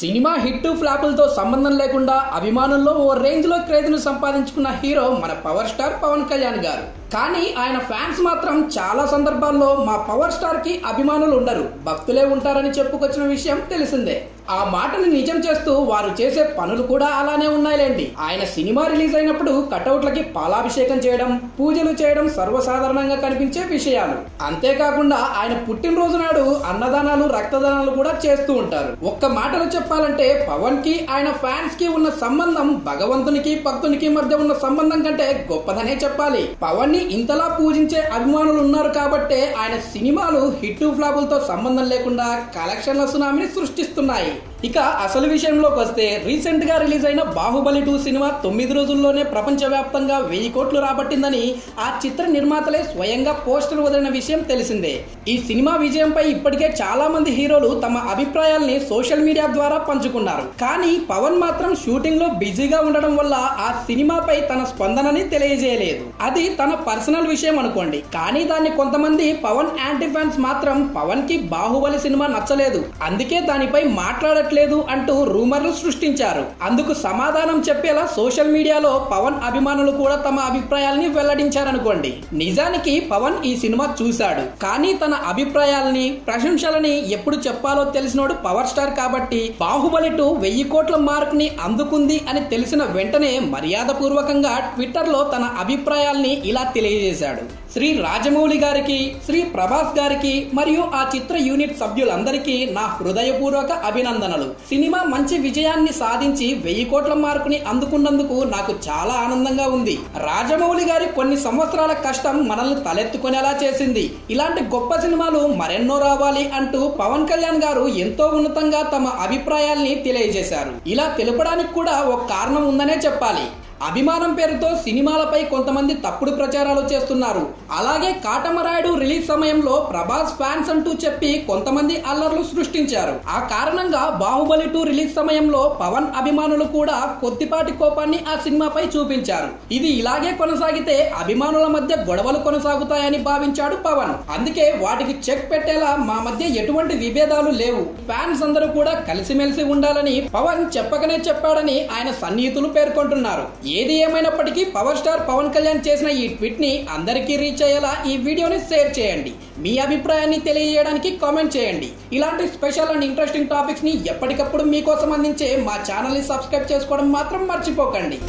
Cinema hit ఫ్లాపులతో సంబంధం లేకుండా అభిమానుల్లో ఓ రేంజ్లో క్రేజ్ను సంపాదించుకున్న హీరో మన పవర్ స్టార్ పవన్ కళ్యాణ్ గారు. కానీ ఆయన ఫ్యాన్స్ మాత్రం చాలా సందర్భాల్లో మా పవర్ స్టార్కి అభిమానులు ఉండరు. భక్తులే ఉంటారని చెప్పుకొచ్చిన విషయం తెలిసిందే. ఆ మాటను నిజం చేస్తూ వారు చేసే పనులు కూడా అలానే ఉన్నాయిలేండి. ఆయన సినిమా రిలీజ్ అయినప్పుడు కటౌట్లకి పాలాభిషేకం చేయడం పూజలు చేయడం సర్వసాధారణంగా కనిపించే విషయాలు. అంతేకాకుండా ఆయన పుట్టినరోజు నాడు అన్నదానాలు రక్తదానాలు కూడా చేస్తూ ఉంటారు. ఒక్క మాటలో చెప్పాలంటే పవన్కి ఆయన ఫ్యాన్స్కి ఉన్న సంబంధం భగవంతునికి భక్తునికి మధ్య ఉన్న సంబంధం కంటే గొప్పదనే చెప్పాలి. పవన్ ని ఇంతలా పూజించే అభిమానులు ఉన్నారు కాబట్టే ఆయన సినిమాలు హిట్ ఫ్లాపులతో సంబంధం లేకుండా కలెక్షన్ల సునామీని సృష్టిస్తున్నాయి. ఇక అసలు విషయంలోకి వస్తే రీసెంట్గా రిలీజ్ అయిన బాహుబలి టూ సినిమా తొమ్మిది రోజుల్లోనే ప్రపంచవ్యాప్తంగా వెయ్యి కోట్లు రాబట్టిందని ఆ చిత్ర నిర్మాతలే స్వయంగా పోస్టర్ వదిలిన విషయం తెలిసిందే. ఈ సినిమా విజయంపై ఇప్పటికే చాలా మంది హీరోలు తమ అభిప్రాయాల్ని సోషల్ మీడియా ద్వారా పంచుకున్నారు. కానీ పవన్ మాత్రం షూటింగ్లో బిజీగా ఉండడం వల్ల ఆ సినిమాపై తన స్పందనని తెలియజేయలేదు. అది తన పర్సనల్ విషయం అనుకోండి. కానీ దాన్ని కొంతమంది పవన్ యాంటీ ఫ్యాన్స్ మాత్రం పవన్కి బాహుబలి సినిమా నచ్చలేదు. అందుకే దానిపై మాట్లాడ లేదు అంటూ రూమర్లు సృష్టించారు. అందుకు సమాధానం చెప్పేలా సోషల్ మీడియాలో పవన్ అభిమానులు కూడా తమ అభిప్రాయాల్ని వెల్లడించారనుకోండి. నిజానికి పవన్ ఈ సినిమా చూశాడు. కానీ తన అభిప్రాయాల్ని ప్రశంసలని ఎప్పుడు చెప్పాలో తెలిసినోడు పవర్ స్టార్ కాబట్టి బాహుబలి టూ వెయ్యి కోట్ల మార్క్ని అందుకుంది అని తెలిసిన వెంటనే మర్యాద పూర్వకంగా ట్విట్టర్లో తన అభిప్రాయాల్ని ఇలా తెలియజేశాడు. శ్రీ రాజమౌళి గారికి శ్రీ ప్రభాస్ గారికి మరియు ఆ చిత్ర యూనిట్ సభ్యులందరికీ నా హృదయపూర్వక అభినందనలు. సినిమా మంచి విజయాన్ని సాధించి వెయ్యి కోట్ల మార్కుని అందుకున్నందుకు నాకు చాలా ఆనందంగా ఉంది. రాజమౌళి గారి కొన్ని సంవత్సరాల కష్టం మనల్ని తలెత్తుకునేలా చేసింది. ఇలాంటి గొప్ప సినిమాలు మరెన్నో రావాలి అంటూ పవన్ కళ్యాణ్ గారు ఎంతో ఉన్నతంగా తమ అభిప్రాయాల్ని తెలియజేశారు. ఇలా తెలపడానికి కూడా ఒక కారణం ఉందనే చెప్పాలి. అభిమానం పేరుతో సినిమాలపై కొంతమంది తప్పుడు ప్రచారాలు చేస్తున్నారు. అలాగే కాటమరాయుడు రిలీజ్ సమయంలో ప్రభాస్ ఫ్యాన్స్ అంటూ చెప్పి కొంతమంది అల్లర్లు సృష్టించారు. ఆ కారణంగా బాహుబలి టూ రిలీజ్ సమయంలో పవన్ అభిమానులు కూడా కొద్దిపాటి కోపాన్ని ఆ సినిమాపై చూపించారు. ఇది ఇలాగే కొనసాగితే అభిమానుల మధ్య గొడవలు కొనసాగుతాయని భావించాడు పవన్. అందుకే వాటికి చెక్ పెట్టేలా మా మధ్య ఎటువంటి విభేదాలు లేవు. ఫ్యాన్స్ అందరూ కూడా కలిసిమెలిసి ఉండాలని పవన్ చెప్పకనే చెప్పాడని ఆయన సన్నిహితులు పేర్కొంటున్నారు. ఏది ఏమైనప్పటికీ పవర్ స్టార్ పవన్ కళ్యాణ్ చేసిన ఈ ట్వీట్ని అందరికీ రీచ్ అయ్యేలా ఈ వీడియోని షేర్ చేయండి. మీ అభిప్రాయాన్ని తెలియజేయడానికి కామెంట్ చేయండి. ఇలాంటి స్పెషల్ అండ్ ఇంట్రెస్టింగ్ టాపిక్స్ని ఎప్పటికప్పుడు మీకోసం అందించే మా ఛానల్ని సబ్స్క్రైబ్ చేసుకోవడం మాత్రం మర్చిపోకండి.